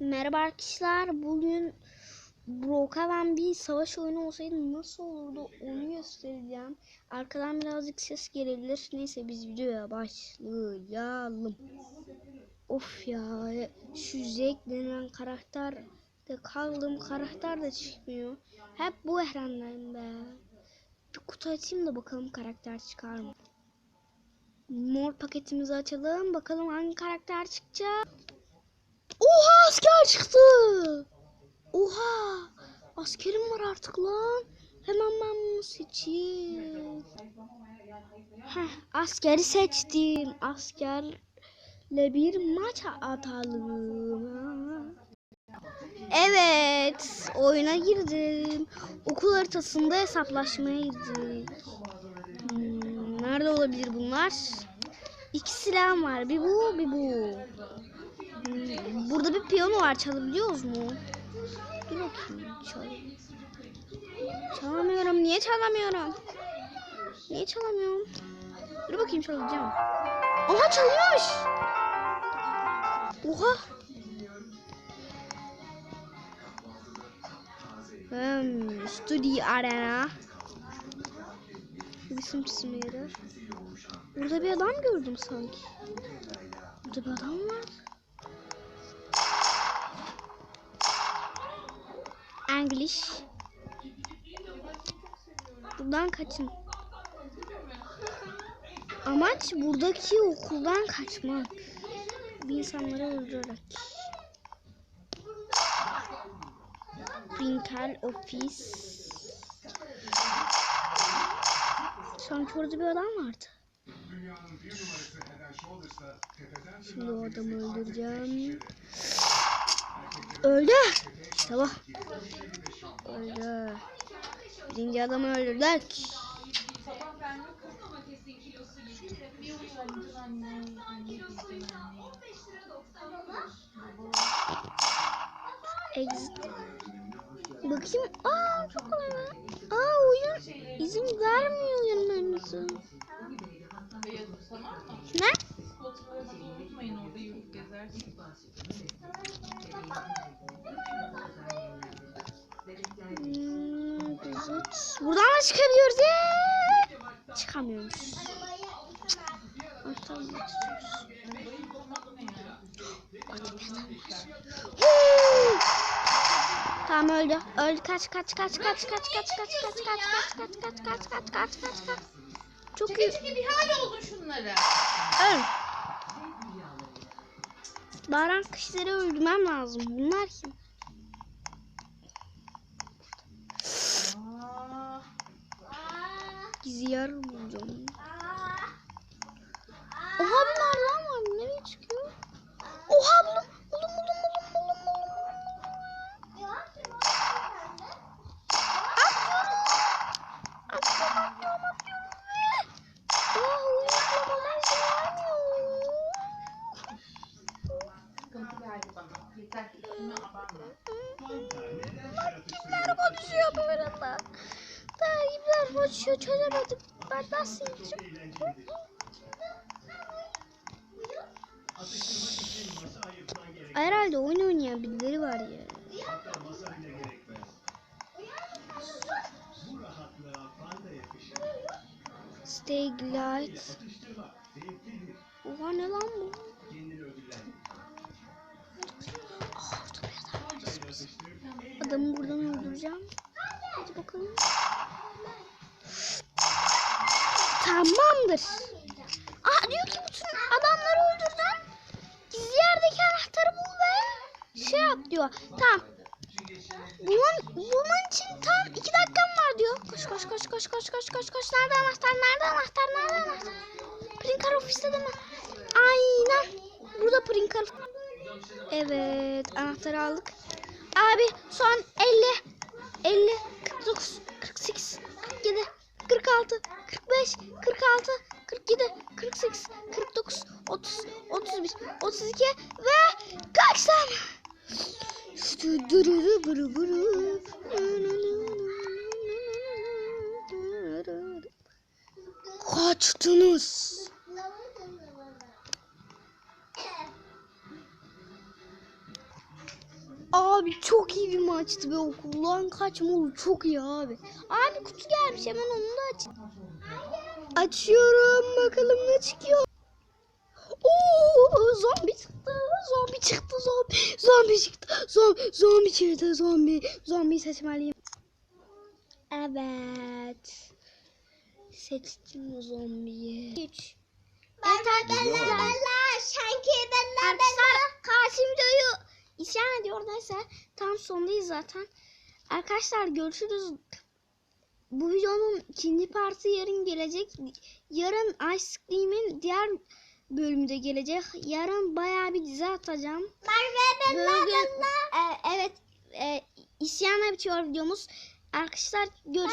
Merhaba arkadaşlar. Bugün Brookhaven bir savaş oyunu olsaydı nasıl olurdu onu göstereceğim. Arkadan birazcık ses gelebilir. Neyse biz videoya başlayalım. Of ya şu Zek denen karakter de kaldığım karakter de çıkmıyor. Hep bu ekrandayım be. Bir kutu açayım da bakalım karakter çıkar mı? Mor paketimizi açalım. Bakalım hangi karakter çıkacak. Oha asker çıktı. Oha. Askerim var artık lan. Hemen ben bunu seçeyim. Heh, askeri seçtim. Askerle bir maç atalım. Evet. Oyuna girdim. Okul haritasında hesaplaşmaya girdik. Hmm, nerede olabilir bunlar? İki silahım var. Bir bu, bir bu. Burada bir piyano var. Çalabiliyoruz mu? Dur bakayım. Çal. Çalamıyorum. Niye çalamıyorum? Niye çalamıyorum? Dur bakayım çalacağım. Oha çalıyormuş. Oha. Hmm, Studio Arena. İsim çizme yeri. Burada bir adam gördüm sanki. Burada bir adam var. English. Buradan kaçın. Amaç buradaki okuldan kaçmak. İnsanları öldürerek. Printer ofis. Sanki orada bir adam vardı. Şimdi o adamı öldüreceğim. Öldü. Bu. Öldü. Birinci adamı öldürdük. Exit. Bakayım. Aa çok kolay lan. Aa oyun izin vermiyor yenmemize. Ne? Unutmayın orada yürüyüp gezersiniz. Hmm. Buradan da çıkabiliyoruz. Yeee. Çıkamıyormuş. Ortadan! Tamam öldü. Öldü. Kaç kaç kaç kaç kaç kaç kaç kaç kaç kaç kaç kaç kaç kaç kaç kaç kaç. Çok iyi. Çeke bir hal oldu şunları. Öl. Baran kışları öldürmem lazım. Bunlar kim? Gizli yer bulacağım. Geldi bana. Yeter ki üstüme abanma. Takipler düşüyor bu arada. Takipler düşüyor çözemedim. Ben nasıl yiyeceğim? Herhalde oyun oynayan birileri var ya. Stay light. Oha ne lan bu? Adamı buradan öldüreceğim. Hadi bakalım. Tamamdır. Aa diyor ki bütün adamları öldürdün. Gizli yerdeki anahtarı bul ve şey yap diyor. Tamam. Bunun, bunun için tam iki dakikam var diyor. Koş koş koş koş koş koş koş koş. Nerede anahtar? Nerede anahtar? Nerede anahtar? Printer ofiste değil mi? Aynen. Burada printer. Evet anahtarı aldık. Abi son 50 50 49 48 47 46 45 46 47 48 49 30 31 32 ve kaç tane? Kaçtınız. Abi çok iyi bir maçtı be okuldan kaçma oldu çok iyi abi. Abi kutu gelmiş hemen onu da aç. Açıyorum bakalım ne çıkıyor. Oo zombi çıktı. Zombi çıktı. Zombi zombi çıktı. Zombi zombi çıktı. Zombi zombi seçmeliyim. Evet. Seçtim zombiyi. 3 Evet arkadaşlar. Sanki ben Arkadaşlar neyse tam sondayız zaten. Arkadaşlar görüşürüz. Bu videonun ikinci parti yarın gelecek. Yarın Ice Cream'in diğer bölümü de gelecek. Yarın bayağı bir dizi atacağım. Merve Bugün, e, evet e, isyanla bitiyor videomuz. Arkadaşlar görüşürüz.